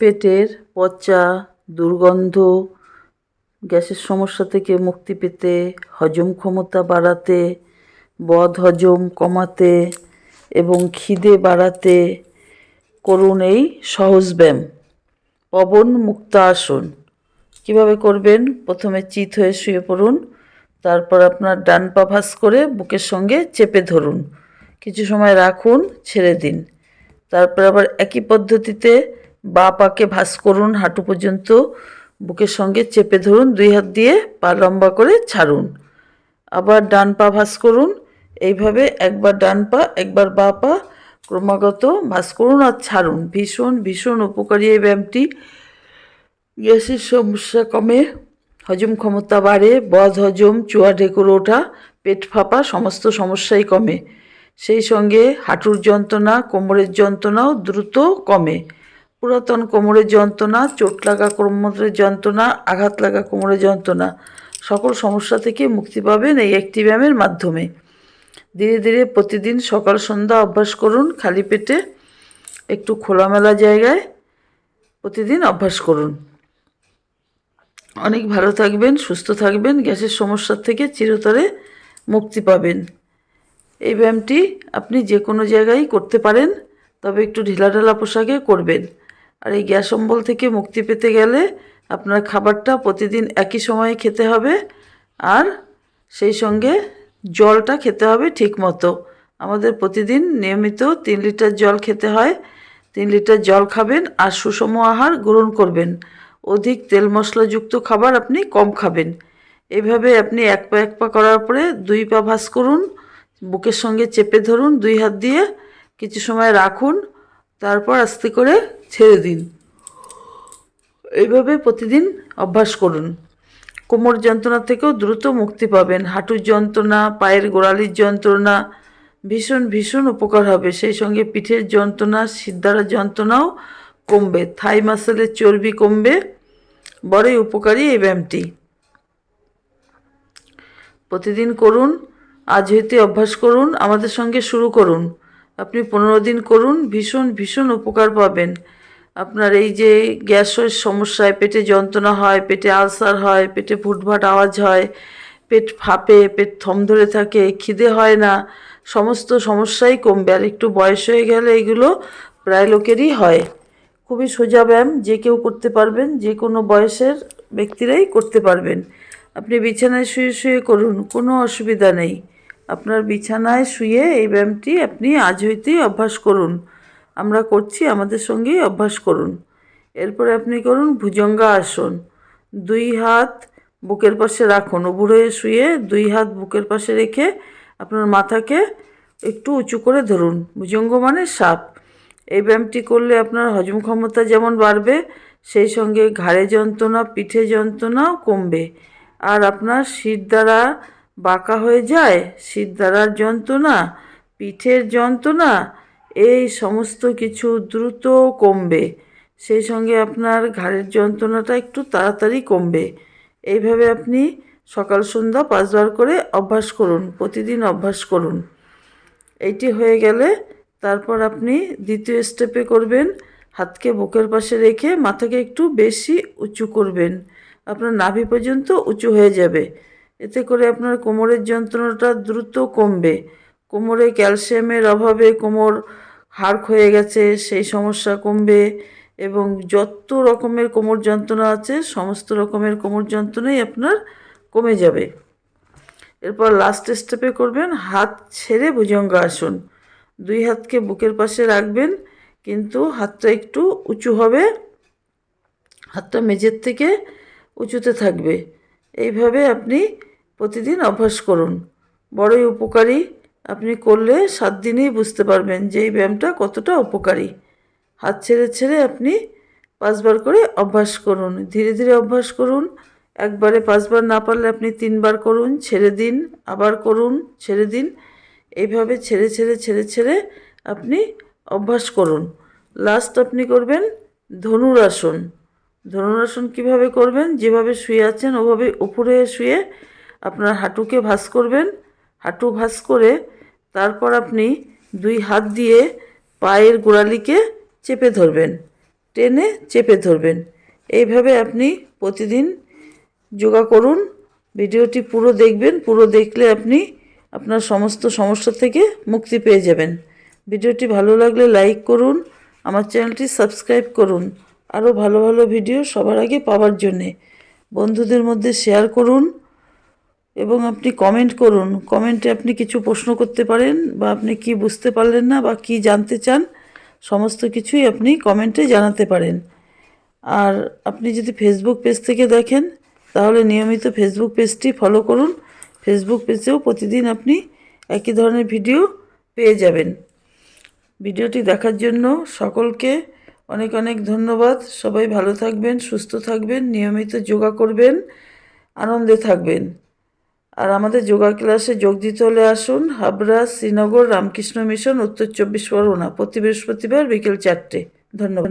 পেটের পচা দুর্গন্ধ, গ্যাসের সমস্যা থেকে মুক্তি পেতে, হজম ক্ষমতা বাড়াতে, বদ হজম কমাতে এবং খিদে বাড়াতে করুন এই সহজ ব্যায়াম। পবন মুক্তাসন কীভাবে করবেন? প্রথমে চিত হয়ে শুয়ে পড়ুন, তারপর আপনার ডান পা ভাঁজ করে বুকের সঙ্গে চেপে ধরুন। কিছু সময় রাখুন, ছেড়ে দিন। তারপর আবার একই পদ্ধতিতে বা পাকে ভাঁজ করুন, হাঁটু পর্যন্ত বুকের সঙ্গে চেপে ধরুন, দুই হাত দিয়ে পা লম্বা করে ছাড়ুন। আবার ডান পা ভাস করুন, এইভাবে একবার ডান পা, একবার বা পা ক্রমাগত ভাস করুন আর ছাড়ুন। ভীষণ ভীষণ উপকারী এই ব্যায়ামটি। গ্যাসের সমস্যা কমে, হজম ক্ষমতা বাড়ে, বদ হজম, চুয়া ঢেকুর ওঠা, পেট ফাঁপা, সমস্ত সমস্যাই কমে। সেই সঙ্গে হাঁটুর যন্ত্রণা, কোমরের যন্ত্রণাও দ্রুত কমে। পুরাতন কোমরের যন্ত্রণা, চোট লাগা কোমরের যন্ত্রণা, আঘাত লাগা কোমরের যন্ত্রণা, সকল সমস্যা থেকে মুক্তি পাবেন এই একটি ব্যায়ামের মাধ্যমে। ধীরে ধীরে প্রতিদিন সকাল, সন্ধ্যা অভ্যাস করুন খালি পেটে, একটু খোলামেলা জায়গায় প্রতিদিন অভ্যাস করুন। অনেক ভালো থাকবেন, সুস্থ থাকবেন, গ্যাসের সমস্যা থেকে চিরতরে মুক্তি পাবেন। এই ব্যায়ামটি আপনি যে কোনো জায়গায় করতে পারেন, তবে একটু ঢিলাঢালা পোশাকে করবেন। আর এই গ্যাস অম্বল থেকে মুক্তি পেতে গেলে আপনার খাবারটা প্রতিদিন একই সময়ে খেতে হবে। আর সেই সঙ্গে জলটা খেতে হবে ঠিক মতো। আমাদের প্রতিদিন নিয়মিত তিন লিটার জল খেতে হয়। তিন লিটার জল খাবেন আর সুষম আহার গ্রহণ করবেন। অধিক তেল মশলাযুক্ত খাবার আপনি কম খাবেন। এভাবে আপনি এক পা এক পা করার পরে দুই পা ভাঁজ করুন, বুকের সঙ্গে চেপে ধরুন, দুই হাত দিয়ে কিছু সময় রাখুন। তারপর আস্তে করে ছেড়ে দিন। এইভাবে প্রতিদিন অভ্যাস করুন। কোমর যন্ত্রণা থেকেও দ্রুত মুক্তি পাবেন। হাঁটুর যন্ত্রণা, পায়ের গোড়ালির যন্ত্রণা, ভীষণ ভীষণ উপকার হবে। সেই সঙ্গে পিঠের যন্ত্রণা সিদ্ধারার যন্ত্রণাও কমবে। থাই মাসেলের চর্বি কমবে। বড়ই উপকারী এই ব্যায়ামটি। প্রতিদিন করুন, আজ হইতে অভ্যাস করুন, আমাদের সঙ্গে শুরু করুন। আপনি পনেরো দিন করুন, ভীষণ ভীষণ উপকার পাবেন। আপনার এই যে গ্যাসের সমস্যায় পেটে যন্ত্রণা হয়, পেটে আলসার হয়, পেটে ফুটভাট আওয়াজ হয়, পেট ফাঁপে, পেট থম ধরে থাকে, খিদে হয় না, সমস্ত সমস্যাই কমবে। আর একটু বয়স হয়ে গেলে এগুলো প্রায় লোকেরই হয়। খুবই সোজা ব্যায়াম যে কেউ করতে পারবেন, যে কোনো বয়সের ব্যক্তিরাই করতে পারবেন। আপনি বিছানায় শুয়ে শুয়ে করুন, কোনো অসুবিধা নেই। আপনার বিছানায় শুয়ে এই ব্যায়ামটি আপনি আজ হইতেই অভ্যাস করুন। আমরা করছি, আমাদের সঙ্গেই অভ্যাস করুন। এরপরে আপনি করুন, ভুজঙ্গা আসন। দুই হাত বুকের পাশে রাখুন, উবুর হয়ে শুয়ে দুই হাত বুকের পাশে রেখে আপনার মাথাকে একটু উঁচু করে ধরুন। ভুজঙ্গ মানে সাপ। এই ব্যায়ামটি করলে আপনার হজম ক্ষমতা যেমন বাড়বে, সেই সঙ্গে ঘাড়ে যন্ত্রণা, পিঠে যন্ত্রণাও কমবে। আর আপনার শীত দ্বারা বাঁকা হয়ে যায় শীত দ্বারার যন্ত্রণা, পিঠের যন্ত্রণা, এই সমস্ত কিছু দ্রুত কমবে। সেই সঙ্গে আপনার ঘাড়ের যন্ত্রণাটা একটু তাড়াতাড়ি কমবে। এইভাবে আপনি সকাল সন্ধ্যা পাঁচবার করে অভ্যাস করুন, প্রতিদিন অভ্যাস করুন। এইটি হয়ে গেলে তারপর আপনি দ্বিতীয় স্টেপে করবেন, হাতকে বুকের পাশে রেখে মাথাকে একটু বেশি উঁচু করবেন। আপনার নাভি পর্যন্ত উঁচু হয়ে যাবে। এতে করে আপনার কোমরের যন্ত্রণাটা দ্রুত কমবে। কোমরে ক্যালসিয়ামের অভাবে কোমর হাড় হয়ে গেছে, সেই সমস্যা কমবে এবং যত রকমের কোমর যন্ত্রণা আছে, সমস্ত রকমের কোমর যন্ত্রণাই আপনার কমে যাবে। এরপর লাস্ট স্টেপে করবেন, হাত ছেড়ে ভুজঙ্গ আসন। দুই হাতকে বুকের পাশে রাখবেন, কিন্তু হাতটা একটু উঁচু হবে। হাতটা মেঝের থেকে উঁচুতে থাকবে। এইভাবে আপনি প্রতিদিন অভ্যাস করুন। বড়ই উপকারী আপনি করলে সাত দিনেই বুঝতে পারবেন যে এই ব্যায়ামটা কতটা উপকারী। হাত ছেড়ে ছেড়ে আপনি পাঁচবার করে অভ্যাস করুন। ধীরে ধীরে অভ্যাস করুন। একবারে পাঁচবার না পারলে আপনি তিনবার করুন, ছেড়ে দিন, আবার করুন, ছেড়ে দিন। এইভাবে ছেড়ে ছেড়ে ছেড়ে ছেড়ে আপনি অভ্যাস করুন। লাস্ট আপনি করবেন ধনুরাসন। ধনুরাসন কীভাবে করবেন? যেভাবে শুয়ে আছেন, ওভাবে উপরে শুয়ে আপনার হাঁটুকে ভাঁজ করবেন। হাঁটু ভাঁজ করে তারপর আপনি দুই হাত দিয়ে পায়ের গোড়ালিকে চেপে ধরবেন, টেনে চেপে ধরবেন। এইভাবে আপনি প্রতিদিন যোগা করুন। ভিডিওটি পুরো দেখবেন, পুরো দেখলে আপনি আপনার সমস্ত সমস্যা থেকে মুক্তি পেয়ে যাবেন। ভিডিওটি ভালো লাগলে লাইক করুন, আমার চ্যানেলটি সাবস্ক্রাইব করুন। আরও ভালো ভালো ভিডিও সবার আগে পাওয়ার জন্যে। বন্ধুদের মধ্যে শেয়ার করুন এবং আপনি কমেন্ট করুন। কমেন্টে আপনি কিছু প্রশ্ন করতে পারেন বা আপনি কি বুঝতে পারলেন না বা কি জানতে চান, সমস্ত কিছুই আপনি কমেন্টে জানাতে পারেন। আর আপনি যদি ফেসবুক পেজ থেকে দেখেন, তাহলে নিয়মিত ফেসবুক পেজটি ফলো করুন। ফেসবুক পেজেও প্রতিদিন আপনি একই ধরনের ভিডিও পেয়ে যাবেন। ভিডিওটি দেখার জন্য সকলকে অনেক অনেক ধন্যবাদ। সবাই ভালো থাকবেন, সুস্থ থাকবেন, নিয়মিত যোগা করবেন, আনন্দে থাকবেন। আর আমাদের যোগা ক্লাসে যোগ দিতে হলে আসুন হাবড়া, শ্রীনগর, রামকৃষ্ণ মিশন, উত্তর চব্বিশ পরগনা। প্রতি বৃহস্পতিবার বিকেল চারটে। ধন্যবাদ।